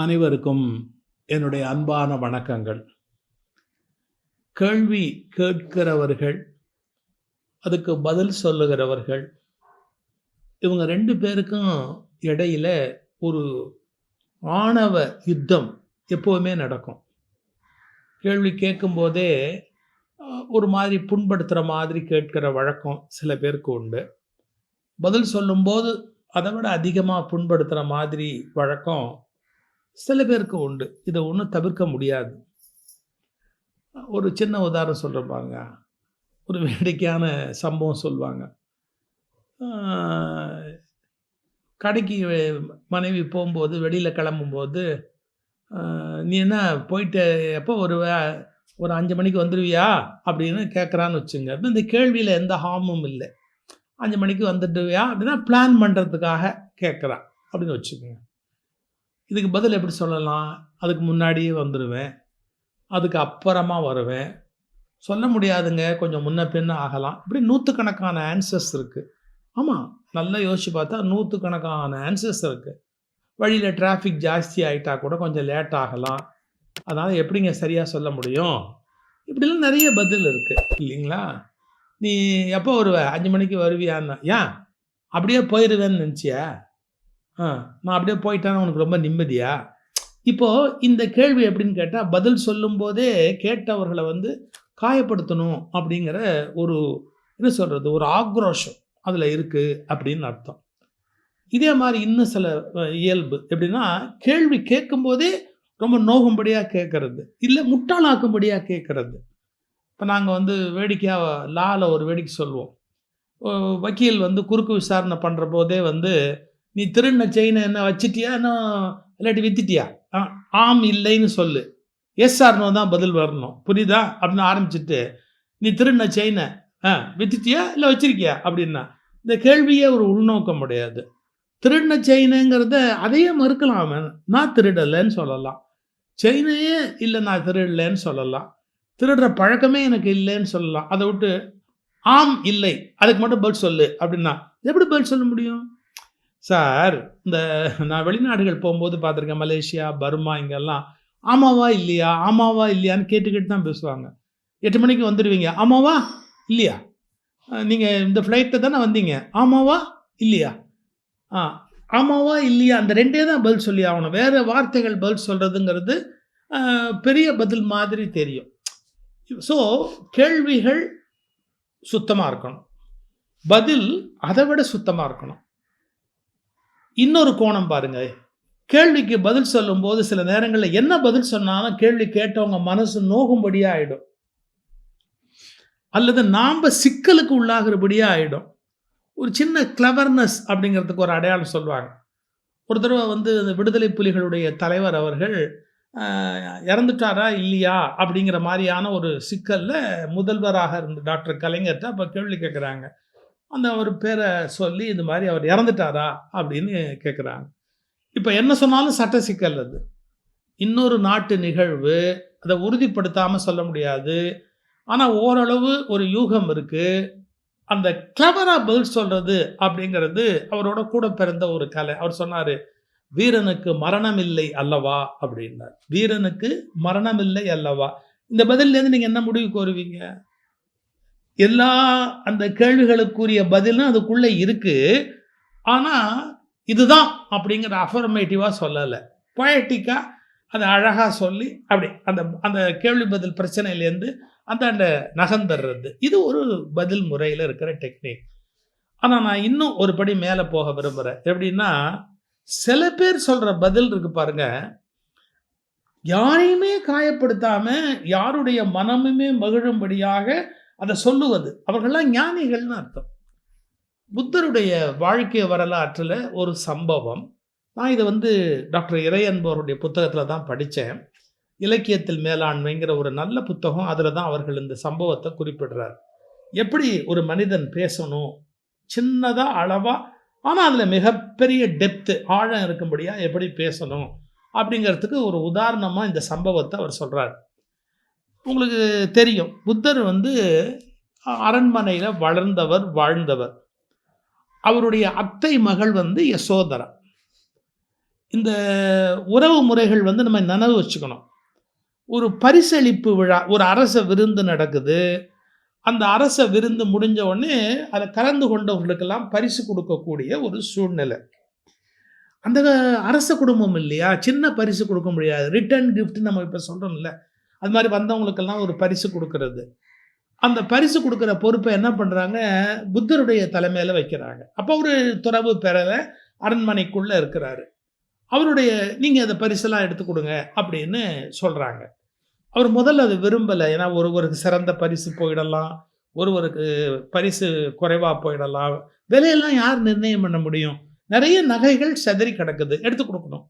அனைவருக்கும் என்னுடைய அன்பான வணக்கங்கள். கேள்வி கேட்கிறவர்கள் அதுக்கு பதில் சொல்லுகிறவர்கள் இவங்க ரெண்டு பேருக்கும் இடையில ஒரு ஆணவ யுத்தம் எப்போவுமே நடக்கும். கேள்வி கேட்கும்போதே ஒரு மாதிரி புண்படுத்துகிற மாதிரி கேட்கிற வழக்கம் சில பேருக்கு உண்டு. பதில் சொல்லும்போது அதை விட அதிகமாக புண்படுத்துகிற மாதிரி வழக்கம் சில பேருக்கு உண்டு. இதை ஒன்றும் தவிர்க்க முடியாது. ஒரு சின்ன உதாரணம் சொல்கிறப்பாங்க ஒரு வேடிக்கையான சம்பவம் சொல்லுவாங்க. கடைக்கு மனைவி போகும்போது வெளியில் கிளம்பும்போது நீ என்ன போயிட்டு எப்போ ஒரு ஒரு அஞ்சு மணிக்கு வந்துடுவியா அப்படின்னு கேட்குறான்னு வச்சுங்க. இந்த கேள்வியில் எந்த ஹார்மும் இல்லை. அஞ்சு மணிக்கு வந்துடுவியா அப்படின்னா பிளான் பண்ணுறதுக்காக கேட்குறான் அப்படின்னு வச்சுக்கோங்க. இதுக்கு பதில் எப்படி சொல்லலாம்? அதுக்கு முன்னாடியே வந்துடுவேன் அதுக்கு அப்புறமா வருவேன். சொல்ல முடியாதுங்க. கொஞ்சம் முன்ன பின்ன ஆகலாம். இப்படி நூற்றுக்கணக்கான ஆன்சர்ஸ் இருக்குது ஆமாம் நல்லா யோசிச்சு பார்த்தா நூற்றுக்கணக்கான ஆன்சர்ஸ் இருக்குது வழியில் டிராஃபிக் ஜாஸ்தி ஆகிட்டா கூட கொஞ்சம் லேட் ஆகலாம். அதனால் எப்படிங்க சரியாக சொல்ல முடியும்? இப்படிலாம் நிறைய பதில் இருக்குது இல்லைங்களா? நீ எப்போ வருவ? அஞ்சு மணிக்கு வருவியான்னு. ஏன்? அப்படியே போயிடுவேன்னு நினச்சியா? ஆ நான் அப்படியே போயிட்டான்னு உனக்கு ரொம்ப நிம்மதியா? இப்போது இந்த கேள்வி எப்படின்னு கேட்டால் பதில் சொல்லும்போதே கேட்டவர்களை வந்து காயப்படுத்தணும் அப்படிங்கிற ஒரு என்ன சொல்கிறது ஒரு ஆக்ரோஷம் அதில் இருக்குது அப்படின்னு அர்த்தம். இதே மாதிரி இன்னும் சில இயல்பு. எப்படின்னா கேள்வி கேட்கும்போதே ரொம்ப நோகும்படியாக கேட்கறது இல்லை முட்டாளாக்கும்படியாக கேட்கறது. இப்போ நாங்கள் வந்து வேடிக்கையாக லால ஒரு வேடிக்கை சொல்லுவோம். வக்கீல் வந்து குறுக்கு விசாரணை பண்ணுற போதே வந்து நீ திருடின செயினை என்ன வச்சிட்டியா? இன்னும் இல்லாட்டி வித்திட்டியா? ஆ, ஆம் இல்லைன்னு சொல்லு. எஸ் ஆர்னோ தான் பதில் வரணும். புரியுதா? அப்படின்னு ஆரம்பிச்சுட்டு நீ திருடின செயினை ஆ வித்துட்டியா? இல்லை வச்சிருக்கியா? அப்படின்னா இந்த கேள்வியே ஒரு உள்நோக்கம் கிடையாது திருடின செயினுங்கிறத அதையே மறுக்கலாம் அவன். நான் திருடலைன்னு சொல்லலாம். செயினையே இல்லை நான் திருடலைன்னு சொல்லலாம். திருடுற பழக்கமே எனக்கு இல்லைன்னு சொல்லலாம். அதை விட்டு ஆம் இல்லை அதுக்கு மட்டும் பதில் சொல்லு. அப்படின்னா எப்படி பதில் சொல்ல முடியும்? சார் இந்த நான் வெளிநாடுகள் போகும்போது பார்த்துருக்கேன் மலேசியா பர்மா இங்கெல்லாம் ஆமாவா இல்லையா ஆமாவா இல்லையான்னு கேட்டுக்கிட்டு தான் பேசுவாங்க. எட்டு மணிக்கு வந்துடுவீங்க ஆமாவா இல்லையா? நீங்கள் இந்த ஃப்ளைட்டில் தானே வந்தீங்க ஆமாவா இல்லையா? ஆ ஆமாவா இல்லையா? அந்த ரெண்டே தான் பதில் சொல்லி ஆகணும். வேறு வார்த்தைகள் பதில் சொல்கிறதுங்கிறது பெரிய பதில் மாதிரி தெரியும். ஸோ கேள்விகள் சுத்தமாக இருக்கணும். பதில் அதை விட சுத்தமாக இருக்கணும். இன்னொரு கோணம் பாருங்க. கேள்விக்கு பதில் சொல்லும்போது சில நேரங்களில் என்ன பதில் சொன்னாலும் கேள்வி கேட்டவங்க மனசு நோகும்படியாக ஆயிடும். அல்லது நாம் சிக்கலுக்கு உள்ளாகிறபடியாக ஆயிடும். ஒரு சின்ன கிளவர்னஸ் அப்படிங்கிறதுக்கு ஒரு அடையாளம் சொல்லுவாங்க. ஒரு தடவை வந்து இந்த விடுதலை புலிகளுடைய தலைவர் அவர்கள் இறந்துட்டாரா இல்லையா? அப்படிங்கிற மாதிரியான ஒரு சிக்கலில் முதல்வராக இருந்த டாக்டர் கலைஞர்கிட்ட அப்போ கேள்வி கேட்குறாங்க அந்த அவர் பேரை சொல்லி இந்த மாதிரி அவர் இறந்துட்டாரா அப்படின்னு கேட்குறாங்க இப்போ என்ன சொன்னாலும் சட்ட சிக்கல் அது. இன்னொரு நாட்டு நிகழ்வு அதை உறுதிப்படுத்தாமல் சொல்ல முடியாது. ஆனால் ஓரளவு ஒரு யூகம் இருக்குது அந்த கிளவராக பதில் சொல்கிறது அப்படிங்கிறது அவரோட கூட பிறந்த ஒரு கலை. அவர் சொன்னார் வீரனுக்கு மரணம் இல்லை அல்லவா? அப்படின்னார். வீரனுக்கு மரணம் இல்லை அல்லவா? இந்த பதிலேருந்து நீங்கள் என்ன முடிவுக்கு வருவீங்க எல்லா அந்த கேள்விகளுக்குரிய பதிலும் அதுக்குள்ளே இருக்குது ஆனால் இதுதான் அப்படிங்கிற அஃபர்மேட்டிவாக சொல்லலை. பொயட்டிக்காக அதை அழகாக சொல்லி அப்படி அந்த அந்த கேள்வி பதில் பிரச்சனையிலேருந்து அந்த அந்த நகர்ந்துடுறது இது ஒரு பதில் முறையில் இருக்கிற டெக்னிக் ஆனால் நான் இன்னும் ஒரு படி மேலே போக விரும்புகிறேன் எப்படின்னா சில பேர் சொல்கிற பதில் இருக்கு பாருங்க. யாரையுமே காயப்படுத்தாமல் யாருடைய மனமுமே மகிழும்படியாக அதை சொல்லுவது. அவர்கள்லாம் ஞானிகள்னு அர்த்தம். புத்தருடைய வாழ்க்கை வரலாற்றில் ஒரு சம்பவம். நான் இதை வந்து டாக்டர் இறையன்பவருடைய புத்தகத்தில் தான் படித்தேன். இலக்கியத்தில் மேலாண்மைங்கிற ஒரு நல்ல புத்தகம் அதில் தான் அவர்கள் இந்த சம்பவத்தை குறிப்பிடுறார். எப்படி ஒரு மனிதன் பேசணும்? சின்னதாக அளவாக ஆனால் அதில் மிகப்பெரிய டெப்த்து ஆழம் இருக்கும்படியாக எப்படி பேசணும்? அப்படிங்கிறதுக்கு ஒரு உதாரணமாக இந்த சம்பவத்தை அவர் சொல்கிறார் உங்களுக்கு தெரியும். புத்தர் வந்து அரண்மனையில் வளர்ந்தவர் வாழ்ந்தவர். அவருடைய அத்தை மகள் வந்து யசோதரா. இந்த உறவு முறைகள் வந்து நம்ம நினைவு வச்சுக்கணும். ஒரு பரிசளிப்பு விழா ஒரு அரச விருந்து நடக்குது. அந்த அரச விருந்து முடிஞ்ச உடனே அதை கலந்து கொண்டவர்களுக்கெல்லாம் பரிசு கொடுக்கக்கூடிய ஒரு சூழ்நிலை. அந்த அரச குடும்பம் இல்லையா? சின்ன பரிசு கொடுக்க முடியாது. ரிட்டர்ன் கிஃப்ட் நம்ம இப்போ சொல்கிறோம்ல அது மாதிரி வந்தவங்களுக்கெல்லாம் ஒரு பரிசு கொடுக்கறது. அந்த பரிசு கொடுக்குற பொறுப்பை என்ன பண்ணுறாங்க புத்தருடைய தலைமையில் வைக்கிறாங்க. அப்போ ஒரு துறவு பெறலை அரண்மனைக்குள்ளே இருக்கிறாரு. அவருடைய நீங்கள் அதை பரிசெல்லாம் எடுத்து கொடுங்க அப்படின்னு சொல்கிறாங்க அவர் முதல்ல அது விரும்பலை. ஏன்னா ஒருவருக்கு சிறந்த பரிசு போயிடலாம் ஒருவருக்கு பரிசு குறைவாக போயிடலாம். விலையெல்லாம் யார் நிர்ணயம் பண்ண முடியும்? நிறைய நகைகள் செதறி கிடக்குது. எடுத்து கொடுக்கணும்.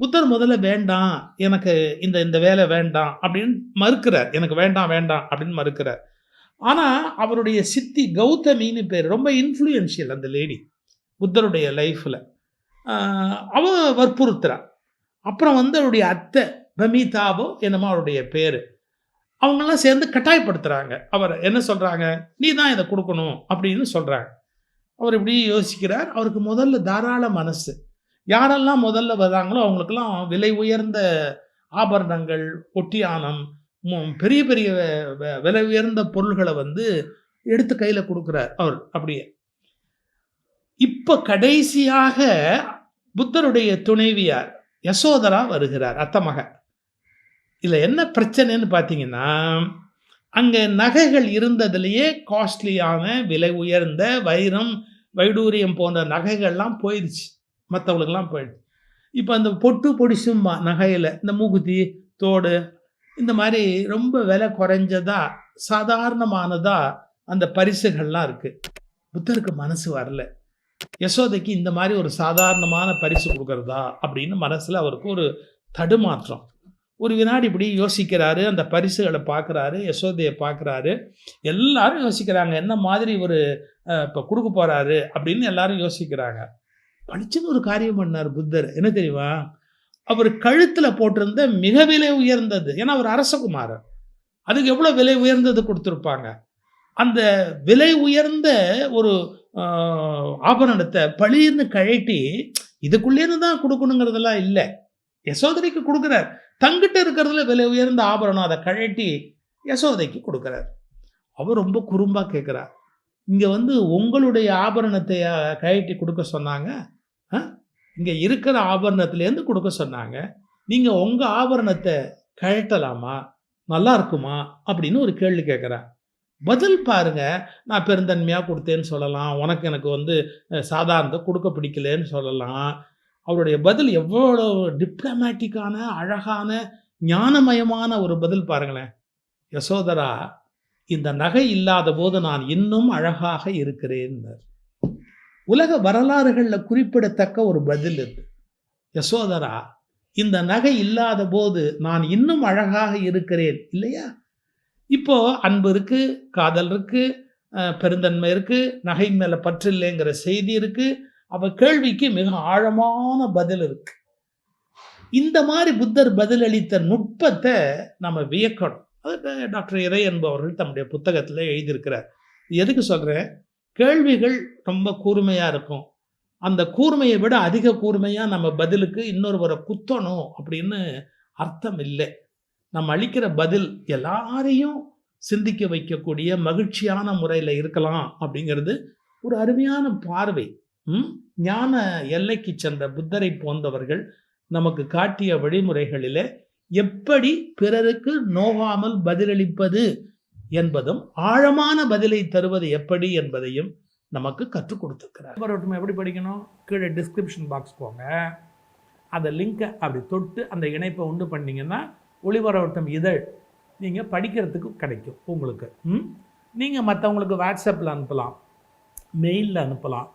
புத்தர் முதல்ல வேண்டாம் எனக்கு இந்த இந்த வேலை வேண்டாம் அப்படின்னு மறுக்கிறார். எனக்கு வேண்டாம் வேண்டாம் அப்படின்னு மறுக்கிறார். ஆனால் அவருடைய சித்தி கௌதமின்னு பேர் ரொம்ப இன்ஃப்ளூயன்ஷியல் அந்த லேடி புத்தருடைய லைஃப்பில் அவ வற்புறுத்துறா. அப்புறம் வந்து அவருடைய அத்தை பமீதாவோ என்னமோ அவருடைய பேர். அவங்கெல்லாம் சேர்ந்து கட்டாயப்படுத்துகிறாங்க அவர் என்ன சொல்கிறாங்க நீ தான் இதை கொடுக்கணும் அப்படின்னு சொல்கிறாங்க அவர் இப்படி யோசிக்கிறார். அவருக்கு முதல்ல தாராள மனசு. யாரெல்லாம் முதல்ல வராங்களோ அவங்களுக்கெல்லாம் விலை உயர்ந்த ஆபரணங்கள் ஒட்டியானம் பெரிய பெரிய வ- விலை உயர்ந்த பொருள்களை வந்து எடுத்து கையில் கொடுக்குறார் அவர் அப்படியே. இப்போ கடைசியாக புத்தருடைய துணைவியார் யசோதரா வருகிறார் அத்தமக இதில் என்ன பிரச்சனைன்னு பார்த்தீங்கன்னா அங்கே நகைகள் இருந்ததுலேயே காஸ்ட்லியான விலை உயர்ந்த வைரம் வைடூரியம் போன்ற நகைகள்லாம் போயிடுச்சு மற்றவங்களுக்கெல்லாம் போயிடுச்சு. இப்போ அந்த பொட்டு பொடிசும் நகையில் இந்த மூக்குத்தி தோடு இந்த மாதிரி ரொம்ப விலை குறைஞ்சதா சாதாரணமானதா அந்த பரிசுகள்லாம் இருக்குது புத்தருக்கு மனசு வரல. யசோதைக்கு இந்த மாதிரி ஒரு சாதாரணமான பரிசு கொடுக்குறதா அப்படின்னு மனசில் அவருக்கு ஒரு தடுமாற்றம். ஒரு வினாடி இப்படி யோசிக்கிறாரு அந்த பரிசுகளை பார்க்குறாரு யசோதையை பார்க்குறாரு. எல்லாரும் யோசிக்கிறாங்க என்ன மாதிரி ஒரு இப்போ கொடுக்க போகிறாரு அப்படின்னு எல்லாரும் யோசிக்கிறாங்க. பளிச்சுன்னு ஒரு காரியம் பண்ணார் புத்தர். என்ன தெரியுமா? அவர் கழுத்தில் போட்டிருந்த மிக விலை உயர்ந்தது. ஏன்னா அவர் அரசகுமாரர். அதுக்கு எவ்வளோ விலை உயர்ந்தது கொடுத்துருப்பாங்க? அந்த விலை உயர்ந்த ஒரு ஆபரணத்தை பளிர்னு கழட்டி இதுக்குள்ளேருந்து தான் கொடுக்கணுங்கிறதெல்லாம் இல்லை. யசோதரைக்கு கொடுக்குறார். தங்கிட்ட இருக்கிறதுல விலை உயர்ந்த ஆபரணம் அதை கழட்டி யசோதைக்கு கொடுக்குறார். அவர் ரொம்ப குறும்பாக கேட்குறார். இங்கே வந்து உங்களுடைய ஆபரணத்தை கழட்டி கொடுக்க சொன்னாங்க? இங்கே இருக்கிற ஆபரணத்துலேருந்து கொடுக்க சொன்னாங்க. நீங்கள் உங்கள் ஆபரணத்தை கழட்டலாமா? நல்லா இருக்குமா? அப்படின்னு ஒரு கேள்வி கேட்குறேன் பதில் பாருங்க. நான் பெருந்தன்மையாக கொடுத்தேன்னு சொல்லலாம். உனக்கு எனக்கு வந்து சாதாரணத்தை கொடுக்க பிடிக்கலன்னு சொல்லலாம். அவருடைய பதில் எவ்வளோ டிப்ளமேட்டிக்கான அழகான ஞானமயமான ஒரு பதில் பாருங்களேன். யசோதரா இந்த நகை இல்லாத போது நான் இன்னும் அழகாக இருக்கிறேன் உலக வரலாறுகளில் குறிப்பிடத்தக்க ஒரு பதில் இது. யசோதரா இந்த நகை இல்லாத போது நான் இன்னும் அழகாக இருக்கிறேன் இல்லையா? இப்போ அன்பு இருக்கு காதல் இருக்கு பெருந்தன்மை இருக்கு நகை மேல பற்று இல்லைங்கிற செய்தி இருக்கு அவ கேள்விக்கு மிக ஆழமான பதில் இருக்கு. இந்த மாதிரி புத்தர் பதிலளித்த நுட்பத்தை நம்ம வியக்கணும். அது டாக்டர் இறை என்பவர்கள் தம்முடைய புத்தகத்தில் எழுதியிருக்கிறார். எதுக்கு சொல்கிறேன் கேள்விகள் ரொம்ப கூர்மையாக இருக்கும். அந்த கூர்மையை விட அதிக கூர்மையாக நம்ம பதிலுக்கு இன்னொருவரை குத்தணும் அப்படின்னு அர்த்தம் இல்லை. நம்ம அளிக்கிற பதில் எல்லாரையும் சிந்திக்க வைக்கக்கூடிய மகிழ்ச்சியான முறையில் இருக்கலாம் அப்படிங்கிறது ஒரு அருமையான பார்வை. ம்? ஞான எல்லைக்கு சென்ற புத்தரை போன்றவர்கள் நமக்கு காட்டிய வழிமுறைகளிலே எப்படி பிறருக்கு நோகாமல் பதிலளிப்பது என்பதும் ஆழமான பதிலை தருவது எப்படி என்பதையும் நமக்கு கற்றுக் கொடுத்துருக்கிறார். வரட்டும் எப்படி படிக்கணும்? கீழே டிஸ்கிரிப்ஷன் பாக்ஸ் போங்க. அந்த லிங்கை அப்படி தொட்டு அந்த இணைப்பை உண்டு பண்ணிங்கன்னா ஒளிபரவட்டம் இதழ் நீங்கள் படிக்கிறதுக்கு கிடைக்கும் உங்களுக்கு. ம்? நீங்கள் மற்றவங்களுக்கு வாட்ஸ்அப்பில் அனுப்பலாம். மெயிலில் அனுப்பலாம்.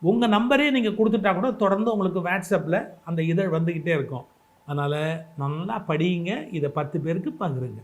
உங்கள் நம்பரே நீங்கள் கொடுத்துட்டா கூட தொடர்ந்து உங்களுக்கு வாட்ஸ்அப்பில் அந்த இதழ் வந்துக்கிட்டே இருக்கும். அதனால் நல்லா படியுங்க. இதை பத்து பேருக்கு பகிருங்க.